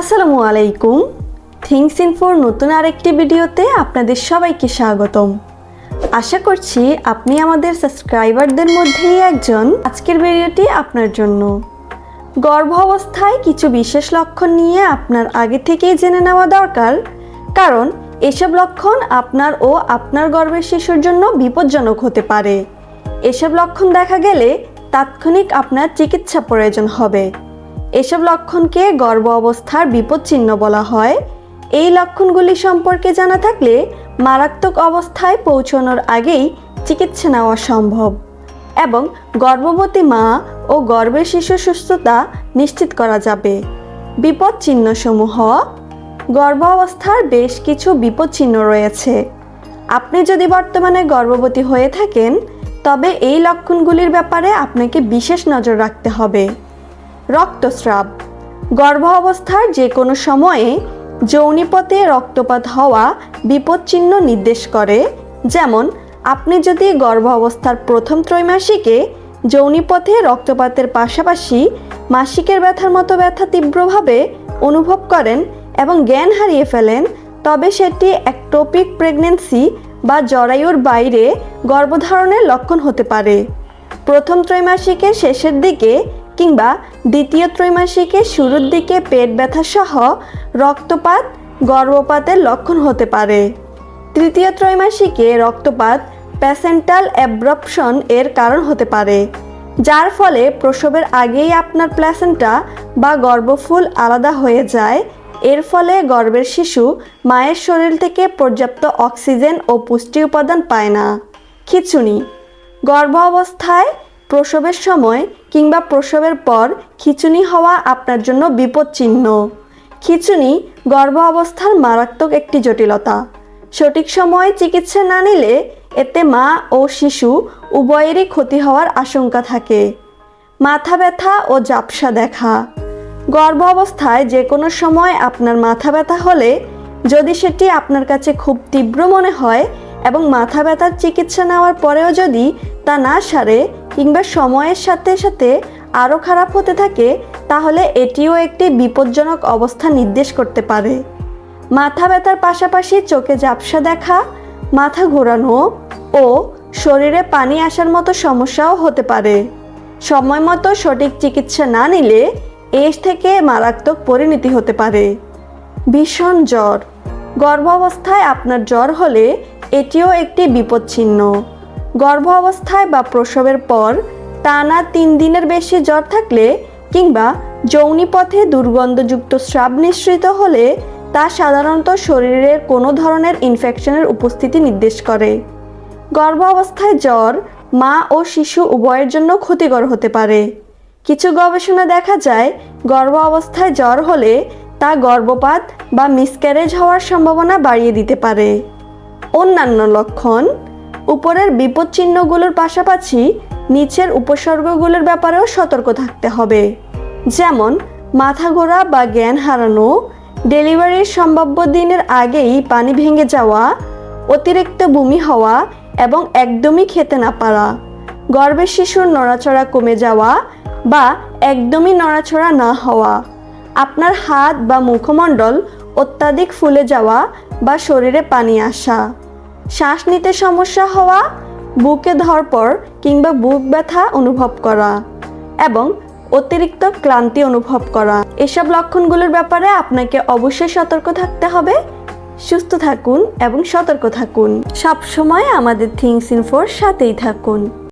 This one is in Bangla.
আসসালামু আলাইকুম। থিংস ইনফোর নতুন আরেকটি ভিডিওতে আপনাদের সবাইকে স্বাগতম। আশা করছি আপনি আমাদের সাবস্ক্রাইবারদের মধ্যেই একজন। আজকের ভিডিওটি আপনার জন্য। গর্ভ অবস্থায় কিছু বিশেষ লক্ষণ নিয়ে আপনার আগে থেকেই জেনে নেওয়া দরকার। কারণ এসব লক্ষণ আপনার ও আপনার গর্ভের শিশুর জন্য বিপজ্জনক হতে পারে। এসব লক্ষণ দেখা গেলে তাৎক্ষণিক আপনার চিকিৎসা প্রয়োজন হবে। এসব লক্ষণকে গর্ভ অবস্থার বিপদচিহ্ন বলা হয়। এই লক্ষণগুলি সম্পর্কে জানা থাকলে মারাত্মক অবস্থায় পৌঁছানোর আগেই চিকিৎসা নেওয়া সম্ভব এবং গর্ভবতী মা ও গর্ভের শিশু সুস্থতা নিশ্চিত করা যাবে। বিপদ চিহ্নসমূহ গর্ভ অবস্থার বেশ কিছু বিপদ চিহ্ন রয়েছে। আপনি যদি বর্তমানে গর্ভবতী হয়ে থাকেন, তবে এই লক্ষণগুলির ব্যাপারে আপনাকে বিশেষ নজর রাখতে হবে। রক্তস্রাব। গর্ভ অবস্থার যে কোনো সময়ে যৌনিপথে রক্তপাত হওয়া বিপদচিহ্ন নির্দেশ করে। যেমন, আপনি যদি গর্ভ অবস্থার প্রথম ত্রৈমাসিকে যৌনিপথে রক্তপাতের পাশাপাশি মাসিকের ব্যথার মতো ব্যথা তীব্রভাবে অনুভব করেন এবং জ্ঞান হারিয়ে ফেলেন, তবে সেটি একটোপিক প্রেগনেন্সি বা জরায়ুর বাইরে গর্ভধারণের লক্ষণ হতে পারে। প্রথম ত্রৈমাসিকের শেষের দিকে কিংবা দ্বিতীয় ত্রৈমাসিকের শুরুর দিকে পেট ব্যথা সহ রক্তপাত গর্ভপাতের লক্ষণ হতে পারে। তৃতীয় ত্রৈমাসিকে রক্তপাত প্যাসেন্টাল অ্যাব্রপশন এর কারণ হতে পারে, যার ফলে প্রসবের আগেই আপনার প্ল্যাসেন্টা বা গর্ভফুল আলাদা হয়ে যায়। এর ফলে গর্ভের শিশু মায়ের শরীর থেকে পর্যাপ্ত অক্সিজেন ও পুষ্টি উপাদান পায় না। খিচুনি গর্ভ অবস্থায় প্রসবের সময় কিংবা প্রসবের পর খিচুনি হওয়া আপনার জন্য বিপদ চিহ্ন খিচুনি গর্ভ অবস্থার মারাত্মক একটি জটিলতা। সঠিক সময়ে চিকিৎসা না নিলে এতে মা ও শিশু উভয়েরই ক্ষতি হওয়ার আশঙ্কা থাকে। মাথা ব্যথা ও জাপসা দেখা। গর্ভ অবস্থায় যে কোনো সময় আপনার মাথা ব্যথা হলে যদি সেটি আপনার কাছে খুব তীব্র মনে হয় এবং মাথা ব্যথার চিকিৎসা নেওয়ার পরেও যদি তা না সারে কিংবা সময়ের সাথে সাথে আরও খারাপ হতে থাকে, তাহলে এটিও একটি বিপজ্জনক অবস্থা নির্দেশ করতে পারে। মাথা ব্যথার পাশাপাশি চোখে ঝাপসা দেখা, মাথা ঘোরানো ও শরীরে পানি আসার মতো সমস্যাও হতে পারে। সময় মতো সঠিক চিকিৎসা না নিলে এর থেকে মারাত্মক পরিণতি হতে পারে। ভীষণ জ্বর। গর্ভাবস্থায় আপনার জ্বর হলে এটিও একটি বিপদচিহ্ন। গর্ভ অবস্থায় বা প্রসবের পর টানা তিন দিনের বেশি জ্বর থাকলে কিংবা যৌনিপথে দুর্গন্ধযুক্ত স্রাব নিঃসৃত হলে তা সাধারণত শরীরের কোনো ধরনের ইনফেকশনের উপস্থিতি নির্দেশ করে। গর্ভ অবস্থায় জ্বর মা ও শিশু উভয়ের জন্য ক্ষতিকর হতে পারে। কিছু গবেষণা দেখা যায়, গর্ভ অবস্থায় জ্বর হলে তা গর্ভপাত বা মিসক্যারেজ হওয়ার সম্ভাবনা বাড়িয়ে দিতে পারে। অন্যান্য লক্ষণ উপরের বিপদ চিহ্নগুলোর পাশাপাশি নিচের উপসর্গগুলোর ব্যাপারেও সতর্ক থাকতে হবে। যেমন, মাথা ঘোরা বা জ্ঞান হারানো, ডেলিভারির সম্ভাব্য দিনের আগেই পানি ভেঙে যাওয়া, অতিরিক্ত বমি হওয়া এবং একদমই খেতে না পারা গর্ভের শিশুর নড়াচড়া কমে যাওয়া বা একদমই নড়াচড়া না হওয়া, আপনার হাত বা মুখমণ্ডল অত্যাধিক ফুলে যাওয়া বা শরীরে পানি আসা। শ্বাস নিতে সমস্যা হওয়া, বুকে ধরপর কিংবা বুক ব্যথা অনুভব করা এবং অতিরিক্ত ক্লান্তি অনুভব করা। এসব লক্ষণগুলোর ব্যাপারে আপনাকে অবশ্যই সতর্ক থাকতে হবে। সুস্থ থাকুন এবং সতর্ক থাকুন। সবসময় আমাদের থিংস ইনফোর সাথেই থাকুন।